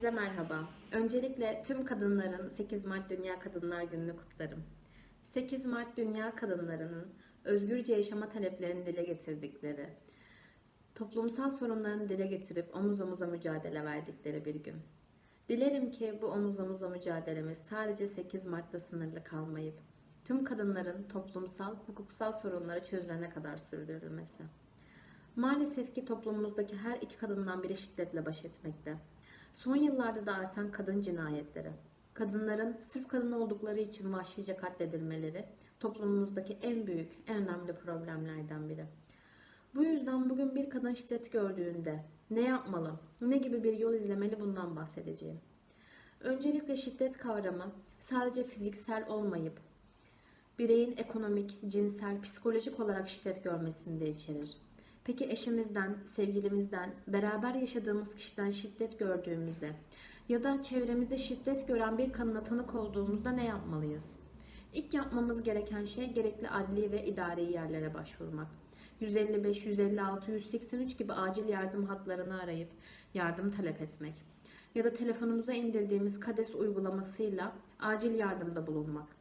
Size merhaba. Öncelikle tüm kadınların 8 Mart Dünya Kadınlar Günü'nü kutlarım. 8 Mart Dünya Kadınlarının özgürce yaşama taleplerini dile getirdikleri, toplumsal sorunlarını dile getirip omuz omuza mücadele verdikleri bir gün. Dilerim ki bu omuz omuza mücadelemiz sadece 8 Mart'ta sınırlı kalmayıp tüm kadınların toplumsal, hukuksal sorunları çözülene kadar sürdürülmesi. Maalesef ki toplumumuzdaki her iki kadından biri şiddetle baş etmekte. Son yıllarda da artan kadın cinayetleri, kadınların sırf kadın oldukları için vahşice katledilmeleri toplumumuzdaki en büyük, en önemli problemlerden biri. Bu yüzden bugün bir kadın şiddet gördüğünde ne yapmalı, ne gibi bir yol izlemeli bundan bahsedeceğim. Öncelikle şiddet kavramı sadece fiziksel olmayıp bireyin ekonomik, cinsel, psikolojik olarak şiddet görmesini de içerir. Peki eşimizden, sevgilimizden, beraber yaşadığımız kişiden şiddet gördüğümüzde ya da çevremizde şiddet gören bir kadına tanık olduğumuzda ne yapmalıyız? İlk yapmamız gereken şey gerekli adli ve idari yerlere başvurmak. 155, 156, 183 gibi acil yardım hatlarını arayıp yardım talep etmek. Ya da telefonumuza indirdiğimiz KADES uygulamasıyla acil yardımda bulunmak.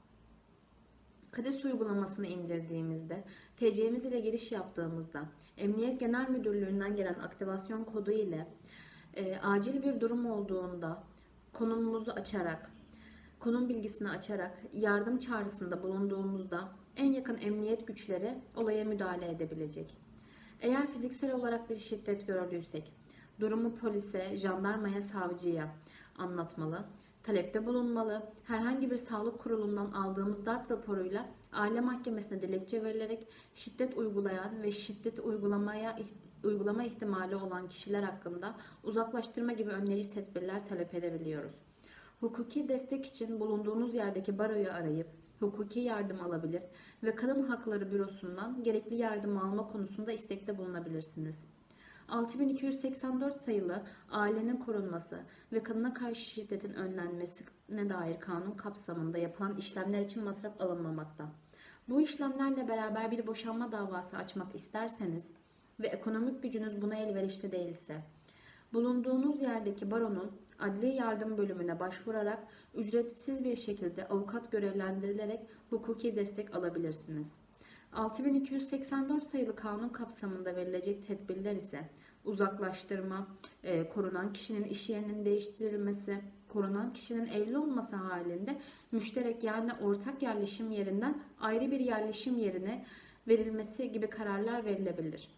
KADES uygulamasını indirdiğimizde, TC'miz ile giriş yaptığımızda, Emniyet Genel Müdürlüğü'nden gelen aktivasyon kodu ile e, acil bir durum olduğunda konumumuzu açarak, konum bilgisini açarak yardım çağrısında bulunduğumuzda en yakın emniyet güçleri olaya müdahale edebilecek. Eğer fiziksel olarak bir şiddet gördüysek, durumu polise, jandarmaya, savcıya anlatmalı, talepte bulunmalı, herhangi bir sağlık kurulundan aldığımız darp raporuyla aile mahkemesine dilekçe verilerek şiddet uygulayan ve şiddet uygulamaya uygulama ihtimali olan kişiler hakkında uzaklaştırma gibi önleyici tedbirler talep edebiliyoruz. Hukuki destek için bulunduğunuz yerdeki baroyu arayıp hukuki yardım alabilir ve Kadın Hakları Bürosu'ndan gerekli yardım alma konusunda istekte bulunabilirsiniz. 6284 sayılı ailenin korunması ve kadına karşı şiddetin önlenmesine dair kanun kapsamında yapılan işlemler için masraf alınmamakta. Bu işlemlerle beraber bir boşanma davası açmak isterseniz ve ekonomik gücünüz buna elverişli değilse, bulunduğunuz yerdeki baronun adli yardım bölümüne başvurarak ücretsiz bir şekilde avukat görevlendirilerek hukuki destek alabilirsiniz. 6284 sayılı kanun kapsamında verilecek tedbirler ise uzaklaştırma, e, korunan kişinin iş yerinin değiştirilmesi, korunan kişinin evli olması halinde müşterek yani ortak yerleşim yerinden ayrı bir yerleşim yerine verilmesi gibi kararlar verilebilir.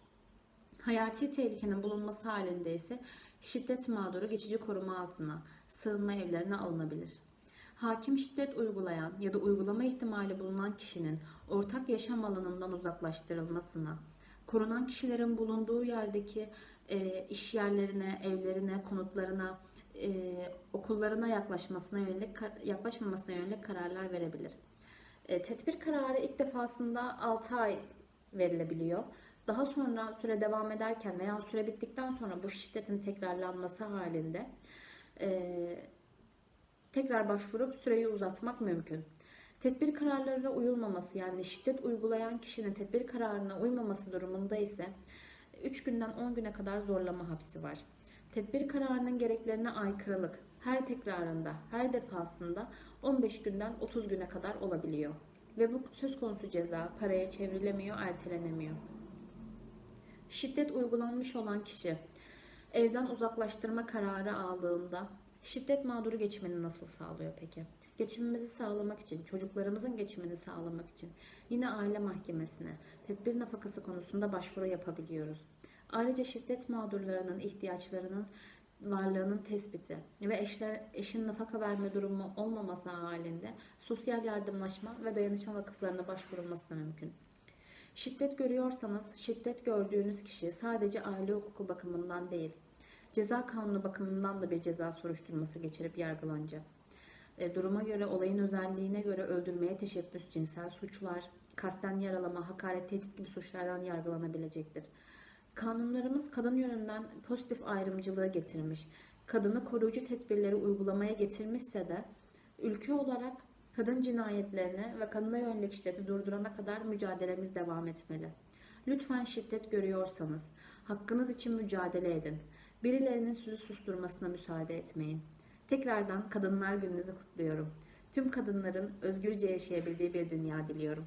Hayati tehlikenin bulunması halinde ise şiddet mağduru geçici koruma altına, sığınma evlerine alınabilir. Hakim şiddet uygulayan ya da uygulama ihtimali bulunan kişinin ortak yaşam alanından uzaklaştırılmasına, korunan kişilerin bulunduğu yerdeki e, iş yerlerine, evlerine, konutlarına, e, okullarına yaklaşmasına yönelik yaklaşmamasına yönelik kararlar verebilir. E, tedbir kararı ilk defasında 6 ay verilebiliyor. Daha sonra süre devam ederken veya süre bittikten sonra bu şiddetin tekrarlanması halinde e, tekrar başvurup süreyi uzatmak mümkün. Tedbir kararlarına uyulmaması yani şiddet uygulayan kişinin tedbir kararına uymaması durumunda ise 3 günden 10 güne kadar zorlama hapsi var. Tedbir kararının gereklerine aykırılık her tekrarında, her defasında 15 günden 30 güne kadar olabiliyor. Ve bu söz konusu ceza paraya çevrilemiyor, ertelenemiyor. Şiddet uygulanmış olan kişi evden uzaklaştırma kararı aldığında şiddet mağduru geçimini nasıl sağlıyor peki? Geçimimizi sağlamak için, çocuklarımızın geçimini sağlamak için yine aile mahkemesine tedbir nafakası konusunda başvuru yapabiliyoruz. Ayrıca şiddet mağdurlarının ihtiyaçlarının varlığının tespiti ve eşler, eşin nafaka verme durumu olmaması halinde sosyal yardımlaşma ve dayanışma vakıflarına başvurulması da mümkün. Şiddet görüyorsanız şiddet gördüğünüz kişi sadece aile hukuku bakımından değil, ceza kanunu bakımından da bir ceza soruşturması geçirip yargılanacak. E, duruma göre, olayın özelliğine göre öldürmeye teşebbüs, cinsel suçlar, kasten yaralama, hakaret, tehdit gibi suçlardan yargılanabilecektir. Kanunlarımız kadın yönünden pozitif ayrımcılığı getirmiş, kadını koruyucu tedbirleri uygulamaya getirmişse de ülke olarak kadın cinayetlerini ve kadına yönelik şiddeti durdurana kadar mücadelemiz devam etmeli. Lütfen şiddet görüyorsanız hakkınız için mücadele edin. Birilerinin sizi susturmasına müsaade etmeyin. Tekrardan Kadınlar Gününüzü kutluyorum. Tüm kadınların özgürce yaşayabildiği bir dünya diliyorum.